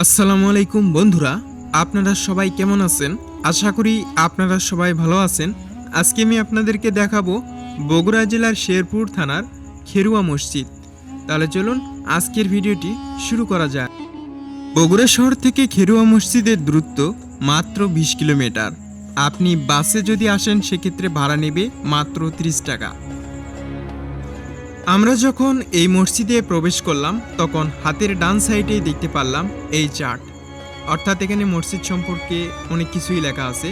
আসসালামু আলাইকুম বন্ধুরা, আপনারা সবাই কেমন আছেন? আশা করি আপনারা সবাই ভালো আছেন। আজকে আমি আপনাদেরকে দেখাবো বগুড়া জেলার শেরপুর থানার খেরুয়া মসজিদ। তাহলে চলুন আজকের ভিডিওটি শুরু করা যাক। বগুড়া শহর থেকে খেরুয়া মসজিদের দূরত্ব মাত্র বিশ কিলোমিটার। আপনি বাসে যদি আসেন, সেক্ষেত্রে ভাড়া নেবে মাত্র ত্রিশ টাকা। আমরা যখন এই মসজিদে প্রবেশ করলাম, তখন হাতের ডান সাইডে দেখতে পারলাম এই চার্ট অর্থাৎ এখানে মসজিদ সম্পর্কে অনেক কিছুই লেখা আছে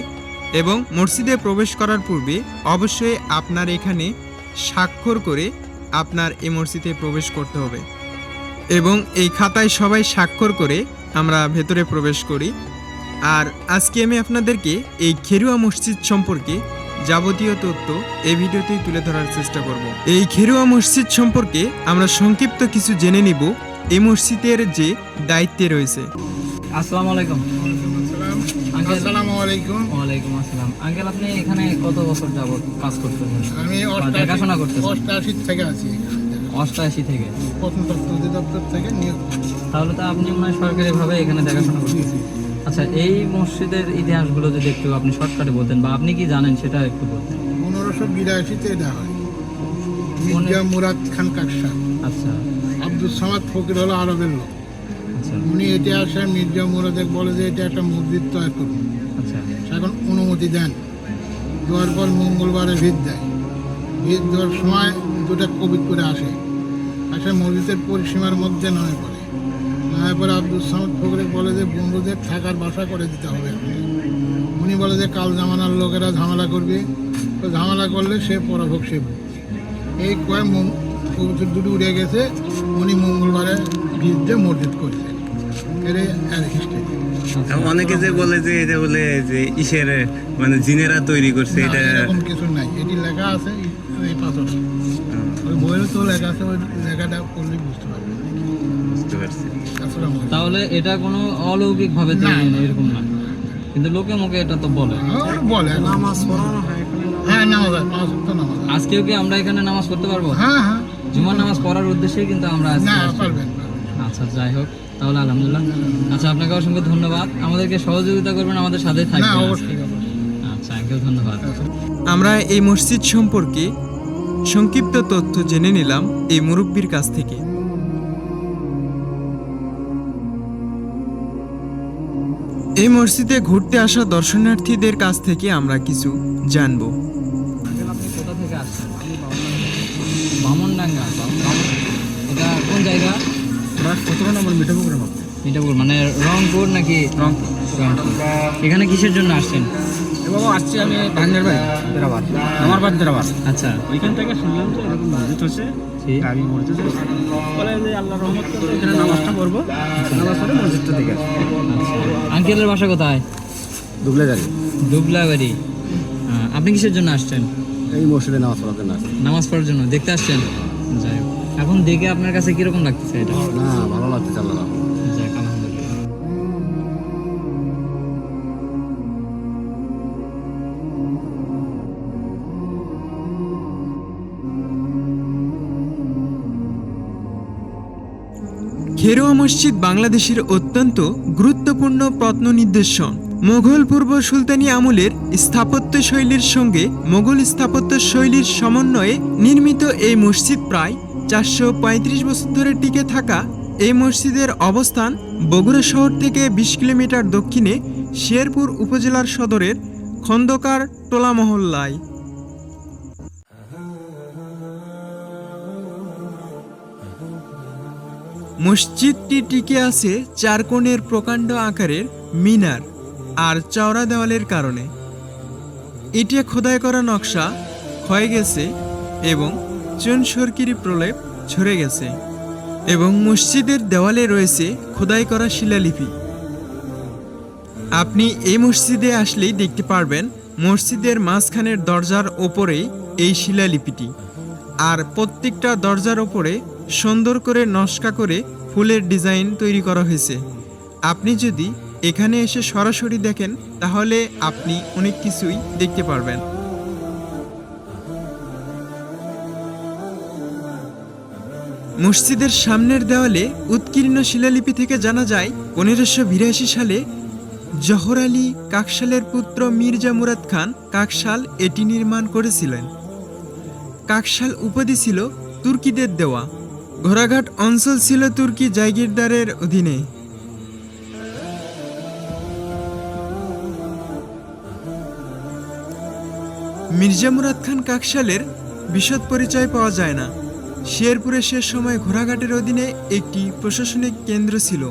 এবং মসজিদে প্রবেশ করার পূর্বে অবশ্যই আপনার এখানে স্বাক্ষর করে আপনার এই মসজিদে প্রবেশ করতে হবে এবং এই খাতায় সবাই স্বাক্ষর করে আমরা ভেতরে প্রবেশ করি। আর আজকে আমি আপনাদেরকে এই খেরুয়া মসজিদ সম্পর্কে যাবতীয় তথ্য এই ভিডিওতেই তুলে ধরার চেষ্টা করব। এই খেরুয়া মসজিদ সম্পর্কে আমরা সংক্ষিপ্ত কিছু জেনে নিব এই মসজিদের যে দায়িত্বে রয়েছে। আসসালামু আলাইকুম। আসসালামু আলাইকুম। ওয়ালাইকুম আসসালাম। আঙ্কেল আপনি এখানে কত বছর যাবত কাজ করতেছেন? আমি দেখাশোনা করতেছেন? অষ্টাশি থেকে আছি। অষ্টআশি থেকে? প্রত্নতত্ত্ব অধিদপ্তর থেকে নিয়োগ। তাহলে তো আপনি মনে হয় সরকারিভাবে এখানে দেখাশোনা করতেছেন। আচ্ছা এই মসজিদের ইতিহাসগুলো যদি একটু আপনি শর্টকাটে বলতেন বা আপনি কি জানেন সেটা একটু বলতেন? পনেরোশো বিরাশিতে এটা হয়। মির্জা মুরাদ খান কাকসা। আচ্ছা। আব্দুল সামাদ ফকির হলো আরবের লোক। আচ্ছা। উনি এটি আসে মির্জা মুরাদের বলে যে এটা একটা মসজিদ তৈরি করুন। আচ্ছা। এখন অনুমতি দেন। দেওয়ার পর মঙ্গলবারে ভিত দেয়। ভিত দেওয়ার সময় দুটা কোভিড করে আসে। আসে মসজিদের পরিসীমার মধ্যে নয় পড়ে। নয় পরে আব্দুল সামদ ফকরে বলে যে বন্ধুদের থাকার বাসা করে দিতে হবে। উনি বলে যে কাল জামানার লোকেরা ঝামেলা করবে। তো ঝামেলা করলে সে পরাভোগ সে। এই কয়ে মং- কবুতর দুটো উড়ে গেছে উনি মঙ্গলবারে দিয়ে মসজিদ করছে। আচ্ছা। অনেকে যে বলে যে এটা বলে যে ইসের মানে জিনেরা তৈরি করছে এটা কিছু নাই। এটি লেখা আছে এই- পাথর। ওই বইয়েরও তো লেখা আছে ওই লেখাটা পড়লে বুঝতে পারবে পারছি তাহলে এটা কোনো অলৌকিক ভাবে তৈরি না, এরকম না। কিন্তু লোকে মুখে এটা তো বলে। বলে। নামাজ পড়ানো হয় হ্যাঁ নামাজ হয় নামাজ আজকেও কি আমরা এখানে নামাজ পড়তে পারব? হ্যাঁ হ্যাঁ। জুমার নামাজ পড়ার উদ্দেশ্যেই কিন্তু আমরা আজকে। আচ্ছা যাই হোক তাহলে আলহামদুলিল্লাহ। আচ্ছা আপনাকে অসংখ্য ধন্যবাদ। আমাদেরকে সহযোগিতা করবেন আমাদের সাথে থাকবেন আচ্ছা ধন্যবাদ। আমরা এই মসজিদ সম্পর্কে সংক্ষিপ্ত তথ্য জেনে নিলাম এই মুরব্বীর কাছ থেকে। এই মসজিদে ঘুরতে আসা দর্শনার্থীদের কাছ থেকে আমরা কিছু জানব। আপনি কোথা থেকে আসছেন? বামনডাঙ্গা এটা কোন জায়গা? নম্বর মিঠাপুর মানে রংপুর নাকি? রংপুর। এখানে কিসের জন্য আসছেন? আসছি আমি আমার আচ্ছা। ওইখান থেকে শুনলাম যে এরকম মসজিদ হচ্ছে ঠিক। মসজিদ বলে যে আল্লাহ রহমত করলে এখানে নামাজটা পড়ব। নামাজ পড়ে মসজিদটা দেখে আচ্ছা। আঙ্কেলের বাসা কোথায়? দুবলে গাড়ি ডুবলাবাড়ি হ্যাঁ, আপনি কিসের জন্য আসছেন? এই মসজিদে নামাজ পড়ার জন্য নামাজ পড়ার জন্য দেখতে আসছেন? যাই হোক। এখন দেখে আপনার কাছে কীরকম লাগতেছে এটা? না ভালো লাগছে আল্লাহ খেরোয়া মসজিদ বাংলাদেশের অত্যন্ত গুরুত্বপূর্ণ প্রত্ন নিদর্শন মোগল পূর্ব সুলতানি আমলের স্থাপত্য শৈলীর সঙ্গে মোগল স্থাপত্য শৈলীর সমন্বয়ে নির্মিত এই মসজিদ প্রায় চারশো পঁয়ত্রিশ বছর ধরে টিকে থাকা এই মসজিদের অবস্থান বগুড়া শহর থেকে বিশ কিলোমিটার দক্ষিণে শেরপুর উপজেলার সদরের খন্দকার টোলা মহল্লায় মসজিদটি টিকে আছে চার কোণের প্রকাণ্ড আকারের মিনার আর চওড়া দেওয়ালের কারণে। এটি খোদাই করা নকশা, ক্ষয়ে গেছে এবং চুন সরকিরি প্রলেপ ঝরে গেছে এবং মসজিদের দেওয়ালে রয়েছে খোদাই করা শিলালিপি। আপনি এই মসজিদে আসলেই দেখতে পারবেন মসজিদের মাঝখানের দরজার ওপরেই এই শিলালিপিটি। আর প্রত্যেকটা দরজার ওপরে সুন্দর করে নস্কা করে ফুলের ডিজাইন তৈরি করা হয়েছে। আপনি যদি এখানে এসে সরাসরি দেখেন, তাহলে আপনি অনেক কিছুই দেখতে পারবেন। মসজিদের সামনের দেওয়ালে উৎকীর্ণ শিলালিপি থেকে জানা যায়, পনেরোশো বিরাশি সালে জহর আলী কাকশালের পুত্র মির্জা মুরাদ খান কাকশাল এটি নির্মাণ করেছিলেন। কাকশাল উপাধি ছিল তুর্কিদের দেওয়া। ঘোড়াঘাট অঞ্চল ছিল তুর্কি জাগিরদারের অধীনে। মির্জা মুরাদ খান কাকশালের বিশদ পরিচয় পাওয়া যায় না। শেরপুরে শেষ সময় ঘোড়াঘাটের অধীনে একটি প্রশাসনিক কেন্দ্র ছিল।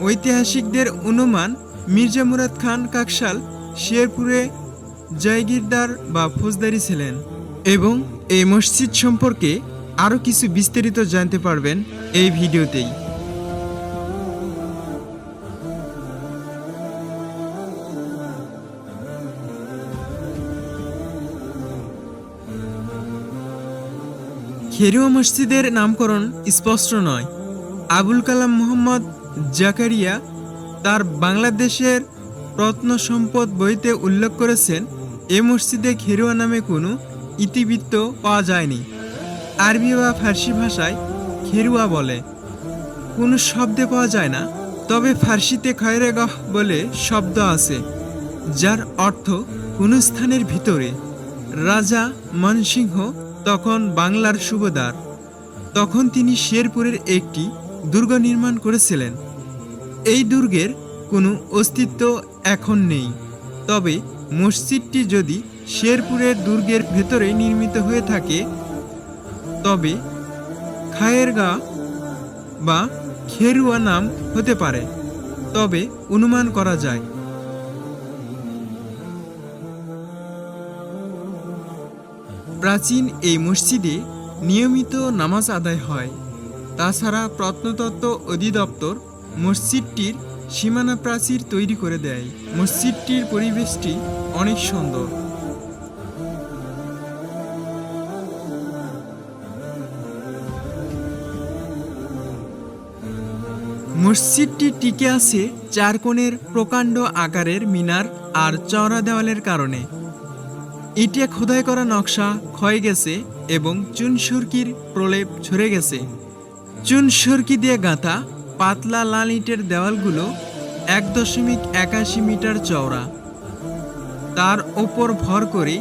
ঐতিহাসিকদের অনুমান, মির্জা মুরাদ খান কাকশাল শেরপুরে জয়গিরদার বা ফৌজদারি ছিলেন এবং এই মসজিদ সম্পর্কে আরও কিছু বিস্তারিত জানতে পারবেন এই ভিডিওতেই। খেরুয়া মসজিদের নামকরণ স্পষ্ট নয়। আবুল কালাম মোহাম্মদ জাকারিয়া তার বাংলাদেশের রত্ন সম্পদ বইতে উল্লেখ করেছেন, এ মসজিদে খেরুয়া নামে কোনো ইতিবৃত্ত পাওয়া যায়নি। আরবি বা ফার্সি ভাষায় খেরুয়া বলে। কোনো শব্দে পাওয়া যায় না, তবে ফার্সিতে খয়রেগাহ বলে শব্দ আছে, যার অর্থ কোনো স্থানের ভিতরে। রাজা মনসিংহ তখন বাংলার সুবেদার। তখন তিনি শেরপুরের একটি দুর্গ নির্মাণ করেছিলেন। এই দুর্গের কোনো অস্তিত্ব এখন নেই, তবে মসজিদটি যদি শেরপুরের দুর্গের ভেতরে নির্মিত হয়ে থাকে তবে খায়েরগা বা খেরুয়া নাম হতে পারে, তবে অনুমান করা যায়। প্রাচীন এই মসজিদে নিয়মিত নামাজ আদায় হয়। তাছাড়া প্রত্নতত্ত্ব অধিদপ্তর মসজিদটির সীমানা প্রাচীর তৈরি করে দেয়। মসজিদটির পরিবেশটি অনেক সুন্দর। মসজিদটি টিকে আছে চার কোণের প্রকাণ্ড আকারের মিনার আর চওড়া দেওয়ালের কারণে। ইটে খোদাই করা নকশা ক্ষয়ে গেছে এবং চুন সুরকির প্রলেপ ঝরে গেছে। চুন সুরকি দিয়ে গাঁথা পাতলা লাল ইটের দেওয়ালগুলো এক দশমিক একাশি মিটার চওড়া। তার ওপর ভর করে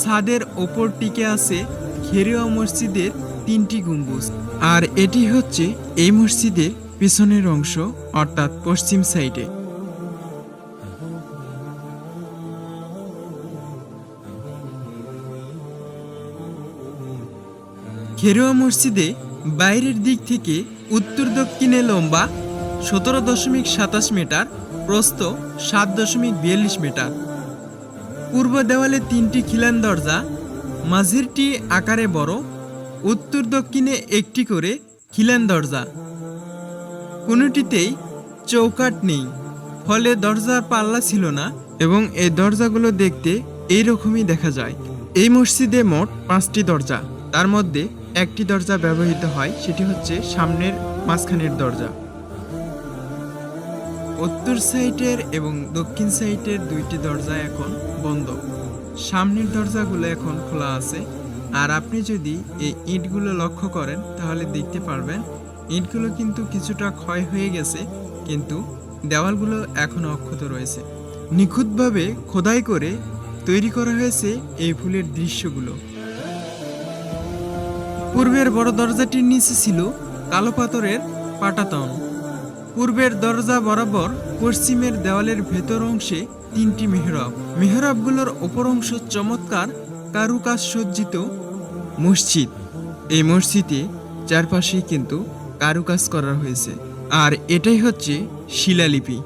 ছাদের ওপর টিকে আছে খেরিয়া মসজিদের তিনটি গম্বুজ। আর এটি হচ্ছে এই মসজিদের পিছনের অংশ, অর্থাৎ পশ্চিম সাইডে। খেরোয়া মসজিদে বাইরের দিক থেকে উত্তর দক্ষিণে লম্বা সতেরো দশমিক সাতাশ মিটার, প্রস্থ সাত দশমিক বিয়াল্লিশ মিটার। পূর্ব দেওয়ালে তিনটি খিলান দরজা, মাঝেরটি আকারে বড়, উত্তর দক্ষিণে একটি করে খিলান দরজা। কোনোটিতেই চৌকাট নেই, ফলে দরজার পাল্লা ছিল না এবং এই দরজাগুলো দেখতে এইরকমই দেখা যায়। এই মসজিদে মোট পাঁচটি দরজা, তার মধ্যে একটি দরজা ব্যবহৃত হয়, সেটি হচ্ছে সামনের মাঝখানের দরজা। উত্তর সাইডের এবং দক্ষিণ সাইডের দুইটি দরজা এখন বন্ধ। সামনের দরজাগুলো এখন খোলা আছে। আর আপনি যদি এই ইটগুলো লক্ষ্য করেন, তাহলে দেখতে পারবেন ইটগুলো কিন্তু কিছুটা ক্ষয় হয়ে গেছে, কিন্তু দেওয়ালগুলো এখনও অক্ষত রয়েছে। নিখুঁতভাবে খোদাই করে তৈরি করা হয়েছে এই ফুলের দৃশ্যগুলো। পূর্বের বড় দরজাটির নিচে ছিল কালো পাথরের পাটাতন। পূর্বের দরজা বরাবর পশ্চিমের দেওয়ালের ভেতর অংশে তিনটি মেহরাব। মেহরাবগুলোর ওপর অংশ চমৎকার কারুকাজ সজ্জিত মসজিদ। এই মসজিদে চারপাশেই কিন্তু কারুকাজ করা হয়েছে। আর এটাই হচ্ছে শিলালিপি।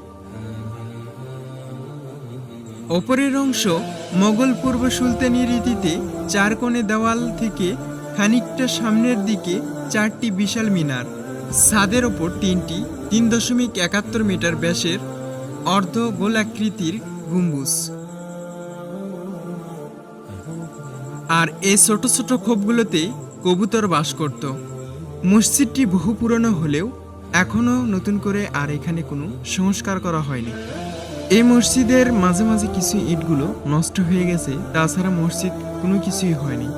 অপরের অংশ মোগল পূর্ব সুলতানি রীতিতে চার কোণে দেওয়াল থেকে খানিকটা সামনের দিকে চারটি বিশাল মিনার। ছাদের ওপর তিনটি, তিন দশমিক একাত্তর মিটার ব্যাসের অর্ধ গোলাকৃতির গম্বুজ। আর এই ছোট ছোট খোপগুলোতে কবুতর বাস করত। মসজিদটি বহু পুরনো হলেও এখনও নতুন করে আর এখানে কোনো সংস্কার করা হয়নি। এই মসজিদের মাঝে মাঝে কিছু ইটগুলো নষ্ট হয়ে গেছে, তাছাড়া মসজিদ কোনো কিছুই হয়নি।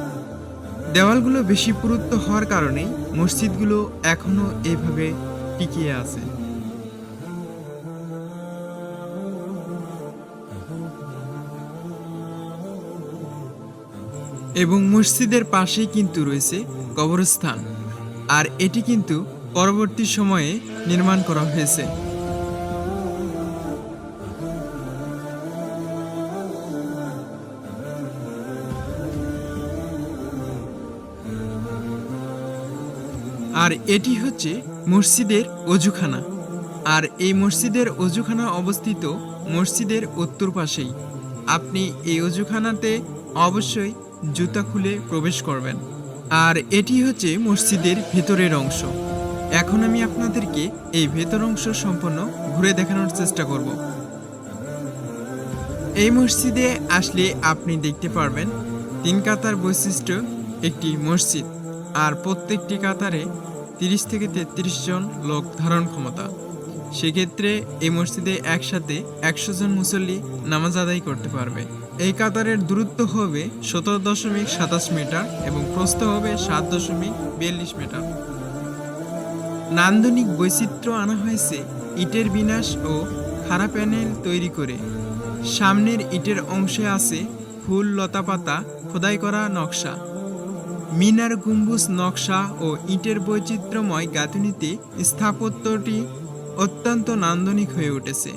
দেওয়ালগুলো বেশি পুরুত্ব হওয়ার কারণে মসজিদগুলো এখনও এভাবে টিকিয়ে আছে। এবং মসজিদের পাশেই কিন্তু রয়েছে কবরস্থান। আর এটি কিন্তু পরবর্তী সময়ে নির্মাণ করা হয়েছে। আর এটি হচ্ছে মসজিদের অজুখানা। আর এই মসজিদের অজুখানা অবস্থিত মসজিদের উত্তর পাশেই। আপনি এই অজুখানাতে অবশ্যই জুতা খুলে প্রবেশ করবেন। আর এটি হচ্ছে মসজিদের ভেতরের অংশ। এখন আমি আপনাদেরকে এই ভেতর অংশ সম্পূর্ণ ঘুরে দেখানোর চেষ্টা করব। এই মসজিদে আসলে আপনি দেখতে পারবেন তিন কাতার বৈশিষ্ট্য একটি মসজিদ, আর প্রত্যেকটি কাতারে তিরিশ থেকে তেত্রিশ জন লোক ধারণ ক্ষমতা। সেক্ষেত্রে এই মসজিদে একসাথে একশো জন মুসল্লি নামাজ আদায় করতে পারবে। এই কাতারের দূরত্ব হবে সতেরো দশমিক সাতাশ মিটার এবং প্রস্থ হবে সাত দশমিক বিয়াল্লিশ মিটার। নান্দনিক বৈচিত্র্য আনা হয়েছে ইটের বিন্যাস ও খাড়া প্যানেল তৈরি করে। সামনের ইটের অংশে আছে ফুল, লতাপাতা, খোদাই করা নকশা। মিনার, গম্বুজ, নকশা ও ইটের বৈচিত্র্যময় গাঁথুনিতে স্থাপত্যটি অত্যন্ত নান্দনিক হয়ে উঠেছে।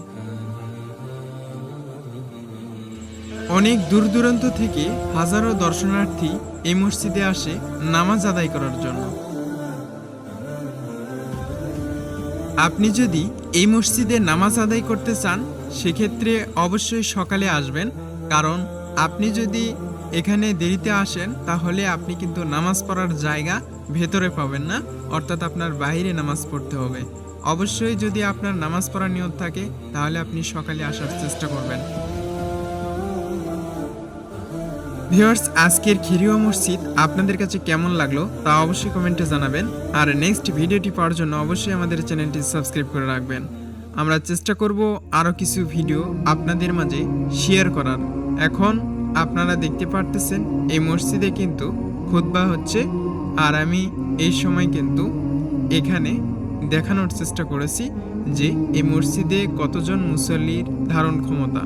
অনেক দূর দূরান্ত থেকে হাজারো দর্শনার্থী এই মসজিদে আসে নামাজ আদায় করার জন্য। আপনি যদি এই মসজিদে নামাজ আদায় করতে চান, সেক্ষেত্রে অবশ্যই সকালে আসবেন, কারণ আপনি যদি এখানে দেরিতে আসেন, তাহলে আপনি কিন্তু নামাজ পড়ার জায়গা ভেতরে পাবেন না, অর্থাৎ আপনার বাইরে নামাজ পড়তে হবে। অবশ্যই যদি আপনার নামাজ পড়ার নিয়ত থাকে, তাহলে আপনি সকালে আসার চেষ্টা করবেন। ভিউয়ার্স, আজকের খিরিয়া মসজিদ আপনাদের কাছে কেমন লাগল তা অবশ্যই কমেন্টে জানাবেন। আর নেক্সট ভিডিওটি পাওয়ার জন্য অবশ্যই আমাদের চ্যানেলটি সাবস্ক্রাইব করে রাখবেন। আমরা চেষ্টা করব আরও কিছু ভিডিও আপনাদের মাঝে শেয়ার করার। এখন আপনারা দেখতে পারতেছেন, এই মসজিদে কিন্তু খুতবা হচ্ছে। আর আমি এই সময় কিন্তু এখানে দেখানোর চেষ্টা করেছি যে এই মসজিদে কতজন মুসল্লির ধারণ ক্ষমতা।